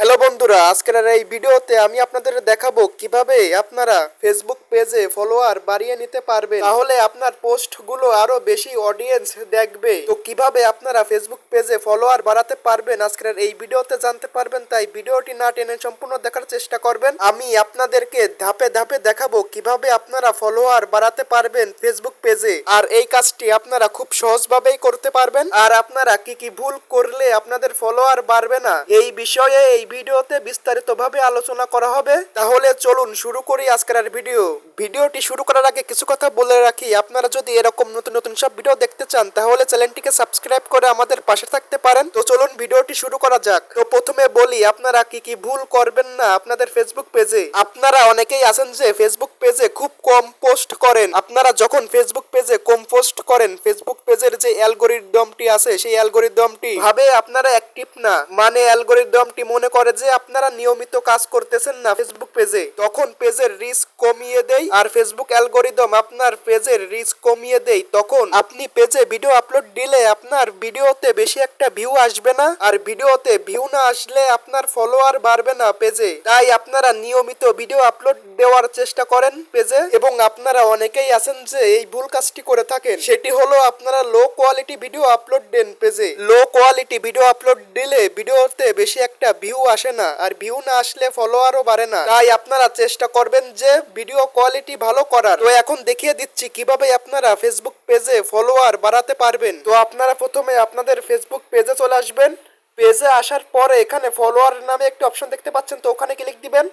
Hello বন্ধুরা, আজকের এই ভিডিওতে আমি আপনাদের দেখাবো কীভাবে আপনারা ফেসবুক পেজে ফলোয়ার বাড়িয়ে নিতে পারবেন। তাহলে আপনার পোস্টগুলো আরও বেশি অডিয়েন্স দেখবে। তো কীভাবে আপনারা ফেসবুক পেজে ফলোয়ার বাড়াতে পারবেন আজকের এই ভিডিওতে জানতে পারবেন, তাই ভিডিওটি না টেনে সম্পূর্ণ দেখার চেষ্টা করবেন। আমি আপনাদেরকে ধাপে ধাপে দেখাবো কীভাবে আপনারা ফলোয়ার বাড়াতে পারবেন ফেসবুক পেজে আর এই কাজটি আপনারা খুব সহজভাবেই করতে পারবেন। আর আপনারা কি কি ভুল করলে আপনাদের ফলোয়ার বাড়বে না, এই বিষয়ে এই ভিডিওতে বিস্তারিতভাবে আলোচনা করা হবে। তাহলে চলুন শুরু করি আজকের ভিডিও। ভিডিওটি শুরু করার আগে কিছু কথা বলে রাখি, আপনারা যদি এরকম নতুন নতুন সব ভিডিও দেখতে চান, তাহলে চ্যানেলটিকে সাবস্ক্রাইব করে আমাদের পাশে থাকতে পারেন। তো চলুন ভিডিওটি শুরু করা যাক। তো প্রথমে বলি, আপনারা কি কি ভুল করবেন না আপনাদের ফেসবুক পেজে আপনারা অনেকেই আছেন যে ফেসবুক পেজে খুব কম পোস্ট করেন। আপনারা যখন ফেসবুক পেজে কম পোস্ট করেন ফেসবুক পেজের যে অ্যালগোরিদমটি আছে, সেই অ্যালগোরিদমটি ভাবে আপনারা অ্যাক্টিভ না। মানে অ্যালগোরিদমটি মনে করে যে আপনারা নিয়মিত কাজ করতেছেন না ফেসবুক পেজে তখন পেজের রিস্ক কমিয়ে দেয় আর ফেসবুক অ্যালগোরিদম আপনার পেজের রিস্ক কমিয়ে দেয় তখন আপনি পেজে ভিডিও আপলোড দিলে আপনার ভিডিওতে বেশি একটা ভিউ আসবে না আর ভিডিওতে ভিউ না আসলে আপনার ফলোয়ার বাড়বে না পেজে তাই আপনারা নিয়মিত ভিডিও আপলোড দেওয়ার চেষ্টা করেন পেজে এবং আপনারা অনেকেই আছেন যে এই ভুল কাজটি করে থাকেন। সেটি হলো আপনারা লো কোয়ালিটি ভিডিও আপলোড দেন পেজে লো কোয়ালিটি ভিডিও আপলোড দিলে ভিডিওতে বেশি একটা ভিউ আসে না আর ভিউ না আসলে ফলোয়ারও বাড়ে না। তাই আপনারা চেষ্টা করবেন যে ভিডিও কোয়ালিটি ভালো করার। তো এখন দেখিয়ে দিচ্ছি কীভাবে আপনারা ফেসবুক পেজে ফলোয়ার বাড়াতে পারবেন। তো আপনারা প্রথমে আপনাদের ফেসবুক পেজে চলে আসবেন। পেজে আসার পরে এখানে ফলোয়ার নামে একটি অপশন দেখতে পাচ্ছেন, তো ওখানে ক্লিক দিবেন।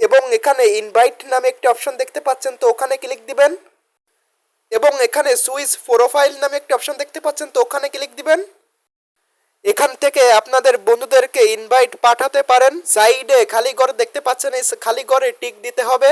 এবং এখানে ইনভাইট নামে একটি অপশন দেখতে পাচ্ছেন, তো ওখানে ক্লিক দিবেন। এবং এখানে সুইচ প্রোফাইল নামে একটি অপশন দেখতে পাচ্ছেন, তো ওখানে ক্লিক দিবেন। এখান থেকে আপনাদের বন্ধুদেরকে ইনভাইট পাঠাতে পারেন। সাইডে খালি ঘর দেখতে পাচ্ছেন, এই খালি ঘরে টিক দিতে হবে।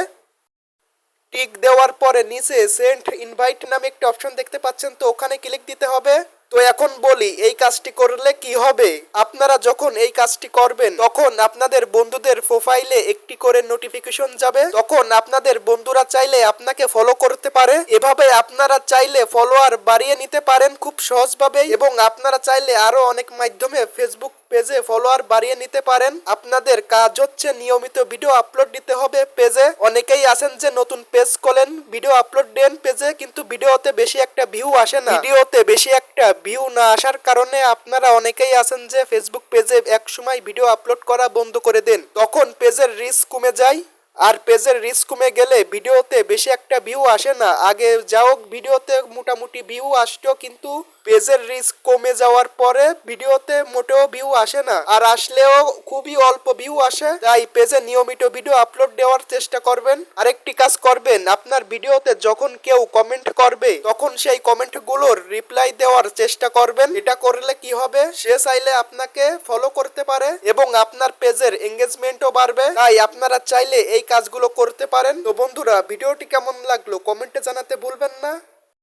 টিক দেওয়ার পরে নিচে সেন্ট ইনভাইট নামে একটি অপশন দেখতে পাচ্ছেন, তো ওখানে ক্লিক দিতে হবে। তো এখন বলি, এই কাজটি করলে কি হবে? আপনারা যখন এই কাজটি করবেন, তখন আপনাদের বন্ধুদের প্রোফাইলে একটি করে নোটিফিকেশন যাবে। তখন আপনাদের বন্ধুরা চাইলে আপনাকে ফলো করতে পারে। এভাবে আপনারা চাইলে ফলোয়ার বাড়িয়ে নিতে পারেন খুব সহজভাবে এবং আপনারা চাইলে আরও অনেক মাধ্যমে ফেসবুক পেজে ফলোয়ার বাড়িয়ে নিতে পারেন। আপনাদের কাজ হচ্ছে নিয়মিত ভিডিও আপলোড দিতে হবে পেজে অনেকেই আছেন যে নতুন পেজ খোলেন ভিডিও আপলোড দেন পেজে কিন্তু ভিডিওতে বেশি একটা ভিউ আসে না। ভিডিওতে বেশি একটা ভিউ না আসার কারণে আপনারা অনেকেই আছেন যে ফেসবুক পেজে এক সময় ভিডিও আপলোড করা বন্ধ করে দেন। তখন পেজের রিস্ক কমে যায়। আর পেজের রিস্ক কমে গেলে ভিডিওতে বেশি একটা ভিউ আসে না। আগে যাও ভিডিওতে মোটামুটি ভিউ আসতো, কিন্তু পেজের রিস্ক কমে যাওয়ার পরে ভিডিওতে মোটেও ভিউ আসে না। আর আসলেও খুবই অল্প ভিউ আসে, তাই পেজে নিয়মিত ভিডিও আপলোড দেওয়ার চেষ্টা করবেন। আরেকটি কাজ করবেন, আপনার ভিডিওতে যখন কেউ কমেন্ট করবে, তখন সেই কমেন্টগুলোর রিপ্লাই দেওয়ার চেষ্টা করবেন। এটা করলে কি হবে? সে চাইলে আপনাকে ফলো করতে পারে এবং আপনার পেজের এঙ্গেজমেন্টও বাড়বে। তাই আপনারা চাইলে এই কাজগুলো করতে পারেন। তো বন্ধুরা ভিডিওটি কেমন লাগল কমেন্টে জানাতে ভুলবেন না।